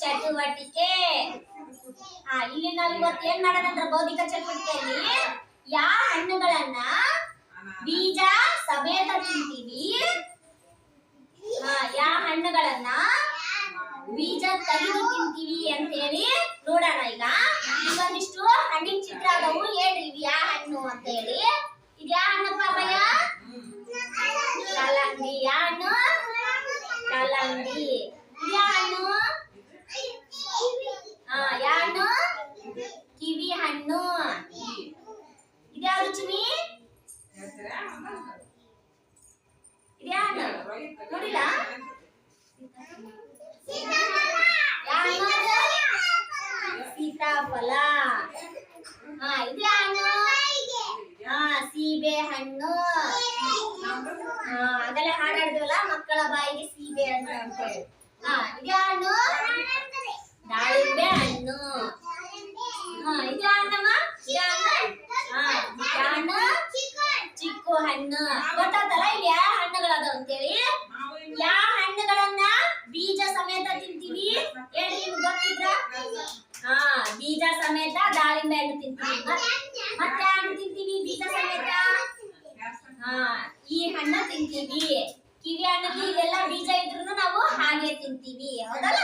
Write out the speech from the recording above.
ಚಟುವಟಿಕೆ. ಆ, ಇಲ್ಲಿ ನಾವು ಇವತ್ತು ಏನ್ ಮಾಡೋದಂದ್ರೆ ಬೌದ್ಧಿಕ ಚಟುವಟಿಕೆಯಲ್ಲಿ ಯಾವ ಹಣ್ಣುಗಳನ್ನ ಬೀಜ ಸಮೇತ ತಿಂತೀವಿ? ಯಾವ ಹಣ್ಣುಗಳನ್ನ ಬೀಜ ತೆಗೆದು ತಿಂತೀವಿ ಅಂತ ಹೇಳಿ ನೋಡೋಣ ಈಗ. ಇವೊಂದಿಷ್ಟು ಹಣ್ಣಿನ ಚಿತ್ರ ಅದಾವು ಹೇಳ್ರಿ, ಇವ್ ಯಾವ ಹಣ್ಣು ಅಂತ ಹೇಳಿ. ಇದು ಯಾವ ಹಣ್ಣಪ್ಪ ಅಮ್ಮಯ್ಯ ಕಲ್ಲಂಗಡಿ. ಯಾವ ಹಣ್ಣು? ಕಲ್ಲಂಗಡಿ ಇದು ಯಾವ ಹಣ್ಣು ಆ ಯಾವ ಹಣ್ಣು ಕಿವಿ ಹಣ್ಣು. ಇದ್ಯಾವ ಚುನಿ? ಇದ್ಯಾ ಹಣ್ಣು ನೋಡಿಲ್ಲ? ಸೀತಾಫಲ. ಹಾ ಇದು ಹಾ, ಸೀಬೆ ಹಣ್ಣು. ಹಾ, ಅದೆಲ್ಲ ಹಾಡಾಡ್ತೀವಲ್ಲ ಮಕ್ಕಳ ಬಾಯಿಗೆ ಸೀಬೆ ಹಣ್ಣು ಅಂತ ಹೇಳಿ. ಹಾ ಇದು ಹಣ್ಣು ದಾಳಿಂಬೆ ಹಣ್ಣು ಹಾ ಇದು ಯಾವ ಹಣ್ಣಮ್ಮ ಇದು ಯಾವ ಹಣ್ಣು ಹಾ ಯಾವ ಹಣ್ಣು ಚಿಕ್ಕು ಹಣ್ಣು. ಗೊತ್ತಾತಲ್ಲ ಇಲ್ಲಿ ಯಾವ ಹಣ್ಣುಗಳದ ಅಂತೇಳಿ? ಯಾವ ಹಣ್ಣುಗಳನ್ನ ಬೀಜ ಸಮೇತ ತಿಂತೀವಿ? ಬೀಜ ಸಮೇತ ದಾಳಿಂಬೆ ಹಣ್ಣು ತಿಂತೀವಿ. ಮತ್- ಮತ್ತೆ ಹಣ್ಣು ತಿಂತೀವಿ? ಬೀಜ ಸಮೇತ? ಹಾ, ಈ ಹಣ್ಣ ತಿಂತೀವಿ. ಕಿವಿ ಹಣ್ಣಲ್ಲಿ ಇವೆಲ್ಲ ಬೀಜ ಇದ್ರು ನಾವು ಹಾಗೆ ತಿಂತೀವಿ. ಹೌದಲ್ಲ?